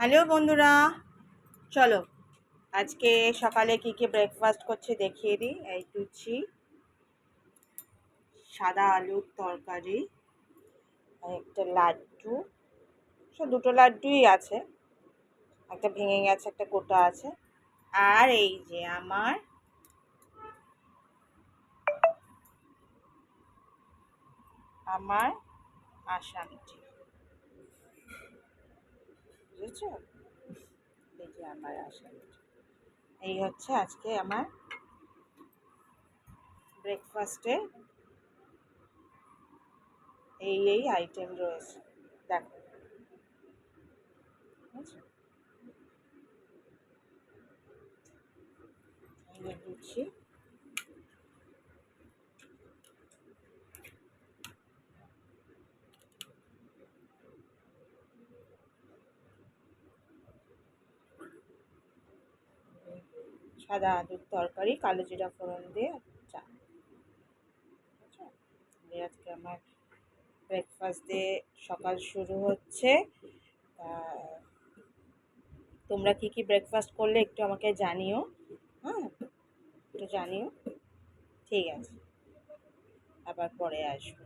Hello বন্ধুরা, চলো আজকে সকালে কি কি ব্রেকফাস্ট করছে দেখিয়ে দিই। এই লুচি সাদা আলুর তরকারি একটা লাড্ডু। সব দুটো লাড্ডুই আছে, একটা ভেঙে গেছে, একটা গোটা আছে। আর এই যে আমার আমার আসামটি। বুঝেছ যে আমার আসামটি এই হচ্ছে আজকে আমার ব্রেকফাস্টে এই এই আইটেম রয়েছে। দেখো। বুঝেছ? সাদা আলুর তরকারি, কালো জিরা ফোড়ন দিয়ে চা। বুঝেছ? আজকে আমার ব্রেকফাস্ট দিয়ে সকাল শুরু হচ্ছে। তোমরা কি কি ব্রেকফাস্ট করলে একটু আমাকে জানিও। হ্যাঁ একটু জানিও। ঠিক আছে। আবার পরে আসব।